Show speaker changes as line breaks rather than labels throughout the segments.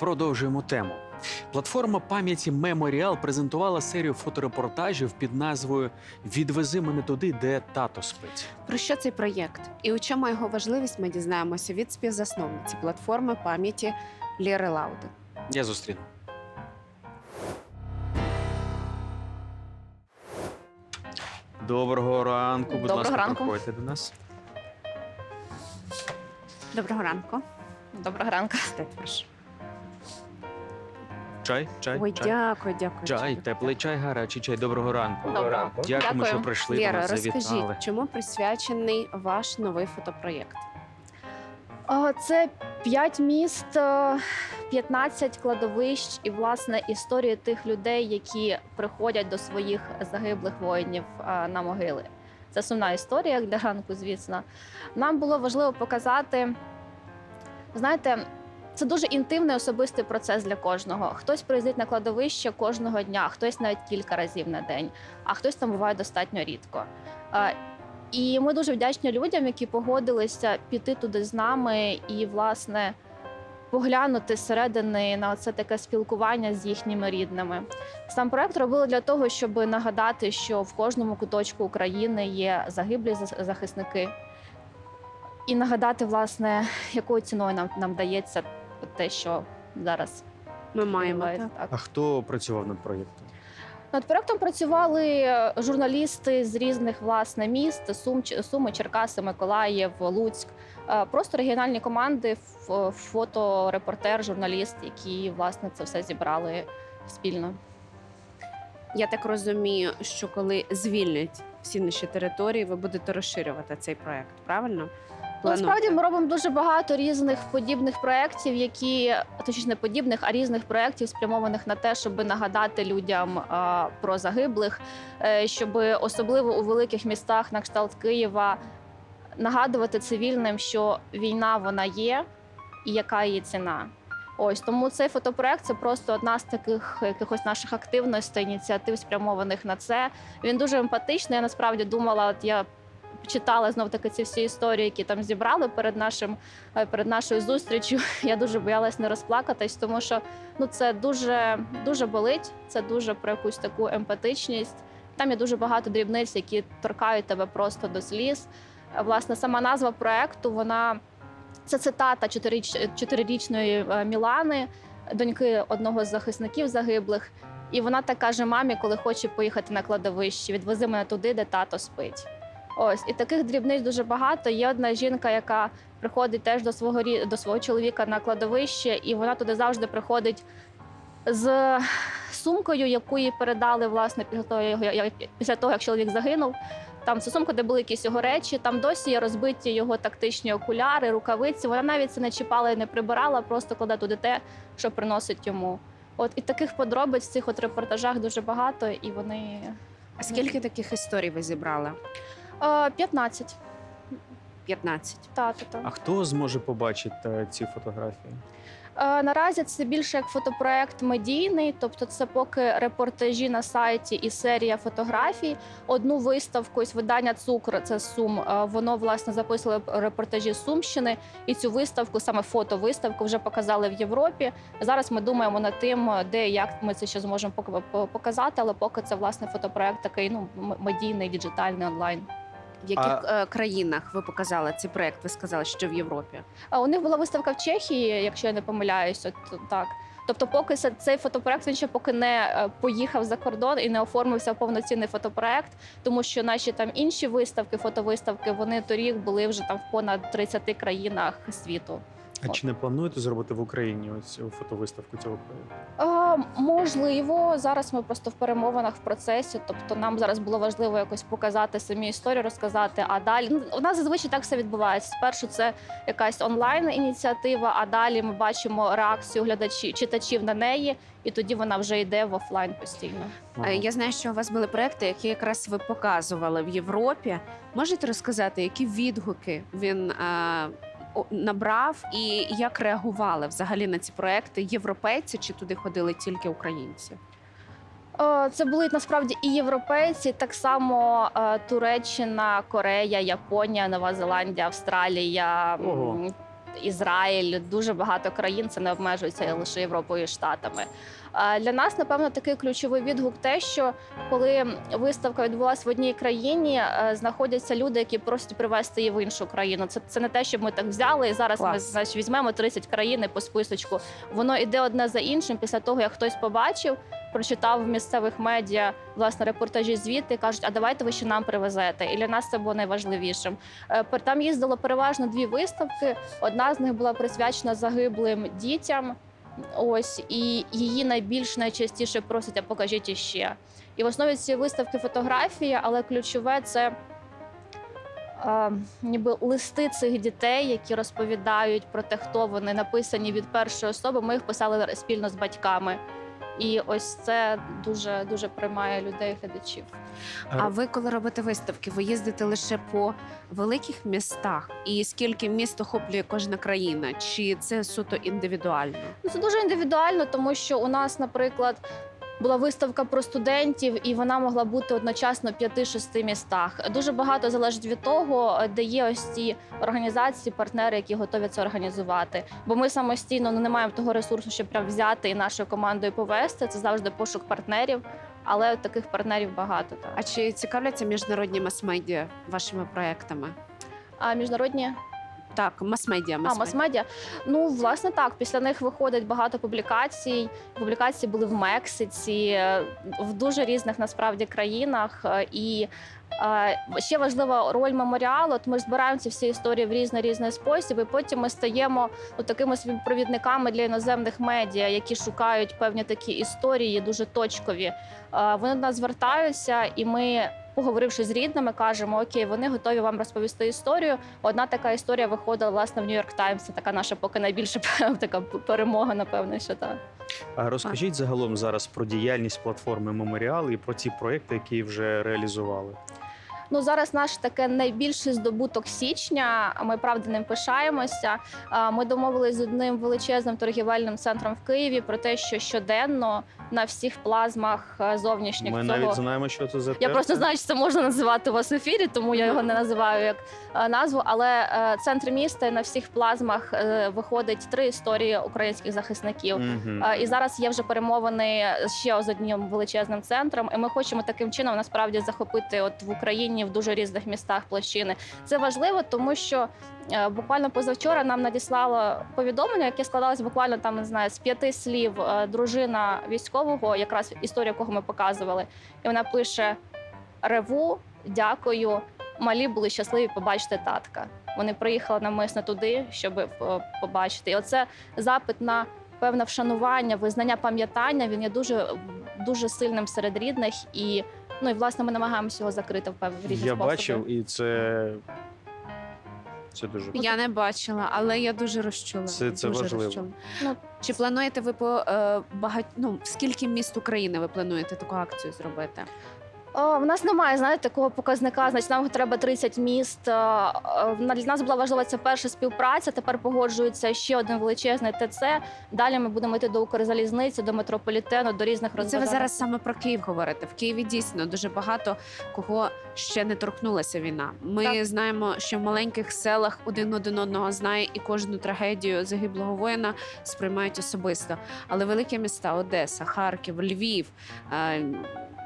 Продовжуємо тему. Платформа пам'яті Меморіал презентувала серію фоторепортажів під назвою Відвези мене туди, де тато спить.
Про що цей проєкт і у чому його важливість ми дізнаємося від співзасновниці платформи пам'яті Лєри Лауди.
Я зустріну. Доброго ранку, будь
Доброго
ласка,
ранку.
проходьте до нас.
Доброго ранку.
Доброго ранку.
Сідайте, прошу.
Чай, чай,
Ой,
чай.
дякую, дякую.
Чай,
дякую.
теплий чай, гарячий чай. Доброго ранку.
Доброго ранку.
Дякуємо, що прийшли до
Лєра,
нас, завітали.
розкажіть, чому присвячений ваш новий фотопроєкт?
Це 5 міст, е, 15 кладовищ і власне історії тих людей, які приходять до своїх загиблих воїнів е, на могили. Це сумна історія як для ранку, звісно. Нам було важливо показати, знаєте. Це дуже інтимний особистий процес для кожного. Хтось приїздить на кладовище кожного дня, хтось навіть кілька разів на день, а хтось там буває достатньо рідко. І ми дуже вдячні людям, які погодилися піти туди з нами і, власне, поглянути зсередини на це таке спілкування з їхніми рідними. Сам проект робили для того, щоб нагадати, що в кожному куточку України є загиблі захисники, і нагадати, власне, якою ціною нам, нам дається те, що зараз
Ми маємо
відбувається.
так.
А хто працював над проєктом?
Над проектом працювали е, журналісти з різних власне міст: Сум, Суми, Черкаси, Миколаїв, Луцьк. Е, Просто регіональні команди, ф- фоторепортер, журналіст, які власне це все зібрали спільно.
Я так розумію, що коли звільнять всі наші території, ви будете розширювати цей проєкт, правильно?
Ну, Насправді ми робимо дуже багато різних подібних проєктів, які точніше не подібних, а різних проєктів, спрямованих на те, щоб нагадати людям а, про загиблих, е, щоб особливо у великих містах на кшталт Києва нагадувати цивільним, що війна вона є і яка її ціна. Ось тому цей фотопроект це просто одна з таких якихось наших активностей, ініціатив, спрямованих на це. Він дуже емпатичний. Я насправді думала, от я читала знов таки ці всі історії, які там зібрали перед нашим е, перед нашою зустрічю. Я дуже боялась не розплакатись, тому що ну це дуже дуже болить. Це дуже про якусь таку емпатичність. Там є дуже багато дрібниць, які торкають тебе просто до сліз. Е, Власне, сама назва проекту вона це цитата чотирирічної е, Мілани, доньки одного з захисників загиблих. І вона так каже мамі, коли хоче поїхати на кладовище, відвези мене туди, де тато спить. Ось і таких дрібниць дуже багато. Є одна жінка, яка приходить теж до свого до свого чоловіка на кладовище, і вона туди завжди приходить з сумкою, яку їй передали власне після того, як- після того, як чоловік загинув. Там це сумка, де були якісь його речі. Там досі є розбиті його тактичні окуляри, рукавиці. Вона навіть це не чіпала і не прибирала, просто кладе туди те, що приносить йому. От і таких подробиць в цих от репортажах дуже багато, і вони
А скільки таких історій ви зібрали?
Е, 15.
15.
Та, та, та.
А хто зможе побачити ці фотографії?
Е, Наразі це більше як фотопроект медійний, тобто це поки репортажі на сайті і серія фотографій. Одну виставку із видання Цукр, це Сум. е, Воно власне записувало репортажі з Сумщини, і цю виставку, саме фотовиставку, вже показали в Європі. Зараз ми думаємо над тим, де і як ми це ще зможемо пок- по- показати, але поки це власне фотопроект такий ну м- медійний, діджитальний онлайн.
В яких е, країнах ви показали цей проєкт? Ви сказали, що в Європі.
А у них була виставка в Чехії, якщо я не помиляюсь, от так. Тобто, поки це- цей фотопроект він ще поки не е, поїхав за кордон і не оформився в повноцінний фотопроект, тому що наші там інші виставки, фотовиставки, вони торік були вже там в понад 30 країнах світу.
А
От.
чи не плануєте зробити в Україні ось фотовиставку цього проєкту?
Можливо, зараз ми просто в перемовинах в процесі. Тобто, нам зараз було важливо якось показати самі історію, розказати. А далі ну, у нас зазвичай так все відбувається. Спершу це якась онлайн ініціатива, а далі ми бачимо реакцію глядачів читачів на неї, і тоді вона вже йде в офлайн постійно.
Е, Я знаю, що у вас були проекти, які якраз ви показували в Європі. Можете розказати, які відгуки він е, набрав і як реагували взагалі на ці проекти європейці чи туди ходили тільки українці?
Е, Це були насправді і європейці, так само е, Туреччина, Корея, Японія, Нова Зеландія, Австралія.
Ого.
Ізраїль, дуже багато країн. Це не обмежується лише Європою і Штатами. Для нас, напевно, такий ключовий відгук, те, що коли виставка відбулася в одній країні, е, знаходяться люди, які просять привезти її в іншу країну. Це, це не те, щоб ми так взяли і зараз ми значить, візьмемо 30 країн по списочку. Воно йде одне за іншим. Після того, як хтось побачив, прочитав в місцевих медіа власне репортажі звідти, кажуть, а давайте ви ще нам привезете. І для нас це було найважливішим. Е, Там їздило переважно дві виставки. Одна з них була присвячена загиблим дітям. Ось і її найбільш найчастіше просять, а покажіть іще. І в основі цієї виставки фотографії, але ключове це е, ніби листи цих дітей, які розповідають про те, хто вони написані від першої особи. Ми їх писали спільно з батьками. І ось це дуже дуже приймає людей глядачів.
А ви, коли робите виставки, ви їздите лише по великих містах? І скільки міст охоплює кожна країна? Чи це суто індивідуально?
Ну, Це дуже індивідуально, тому що у нас, наприклад, була виставка про студентів, і вона могла бути одночасно в 5-6 містах. Дуже багато залежить від того, де є ось ці організації, партнери, які готові це організувати. Бо ми самостійно ну, не маємо того ресурсу, щоб прям взяти і нашою командою повести. Це завжди пошук партнерів, але таких партнерів багато. Так.
А чи цікавляться міжнародні мас-медіа вашими проектами?
А міжнародні
Так, мас-медіа.
А,
мас-медіа.
Ну, власне, так. Після них виходить багато публікацій. Публікації були в Мексиці, в дуже різних насправді країнах. Е, І е, ще важлива роль меморіалу. От ми збираємо ці всі історії в різний різний спосіб, і потім ми стаємо ну, такими собі провідниками для іноземних медіа, які шукають певні такі історії, дуже точкові. Е, Вони до нас звертаються, і ми. Поговоривши з рідними, кажемо, окей, вони готові вам розповісти історію. Одна така історія виходила власне в Нью-Йорк Таймс. Це така наша поки найбільша така перемога, напевно, що так.
А розкажіть загалом зараз про діяльність платформи Меморіал і про ті проекти, які вже реалізували.
Ну зараз наш таке найбільший здобуток січня. Ми правда ним пишаємося. Ми домовились з одним величезним торгівельним центром в Києві про те, що щоденно на всіх плазмах е, зовнішніх
Ми
цього
навіть знаємо, що це за
Я просто знаю, що це можна називати у вас в ефірі, тому я його не називаю як е, назву. Але е, центр міста на всіх плазмах виходить три історії українських захисників. Е, І зараз є вже перемовини ще з одним величезним центром. І ми хочемо таким чином насправді захопити от в Україні в дуже різних містах площини. Це важливо, тому що буквально позавчора нам надіслало повідомлення, яке складалось буквально там не знаю з п'яти слів. Е, Дружина військового, якраз історію, якого ми показували, і вона пише: Реву, дякую. Малі були щасливі побачити татка. Вони приїхали навмисно туди, щоб е, побачити. І оце запит на певне вшанування, визнання пам'ятання. Він є дуже дуже сильним серед рідних, і ну і власне ми намагаємося його закрити в певні різні
Я
способи.
бачив, і це, це дуже
Я не бачила, але я дуже розчула.
Це- це
дуже
важливо.
Ну,
Чи плануєте ви по е, багать... ну, скільки міст України ви плануєте таку акцію зробити?
О, в нас немає знаєте, такого показника. Значить, нам треба 30 міст. Е, е, Для нас була важлива ця перша співпраця. Тепер погоджується ще один величезний ТЦ. Далі ми будемо йти до Укрзалізниці, до метрополітену, до різних
Ну, Це ви зараз саме про Київ говорите. В Києві дійсно дуже багато кого ще не торкнулася війна. Ми
Так.
знаємо, що в маленьких селах один один одного знає і кожну трагедію загиблого воїна сприймають особисто. Але великі міста Одеса, Харків, Львів, е,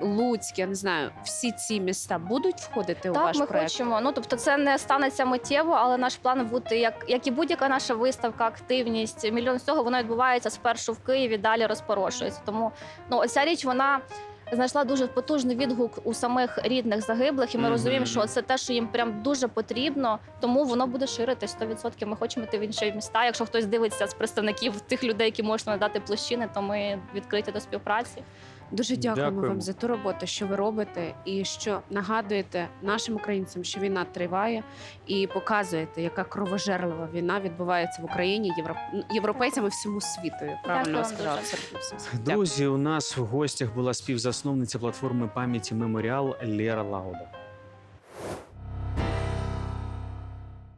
Луцьк, я не знаю, всі ці міста будуть входити у
Так,
ваш
ми
проект?
хочемо. Ну тобто, це не станеться миттєво, але наш план бути як, як і будь-яка наша виставка, активність. Мільйон всього воно відбувається спершу в Києві, далі розпорошується. Тому ну оця річ вона. Знайшла дуже потужний відгук у самих рідних загиблих, і ми
Мгм.
розуміємо, що це те, що їм прям дуже потрібно, тому воно буде ширитись 100%. Ми хочемо йти в інші міста. Якщо хтось дивиться з представників тих людей, які можуть надати площини, то ми відкриті до співпраці.
Дуже дякуємо,
Дякуємо.
вам за ту роботу, що ви робите, і що нагадуєте нашим українцям, що війна триває, і показуєте, яка кровожерлива війна відбувається в Україні, європ... європейцям і всьому світу. Правильно. Дякую.
Друзі, у нас в гостях була співзасновниця платформи пам'яті Меморіал Лєра Лагода.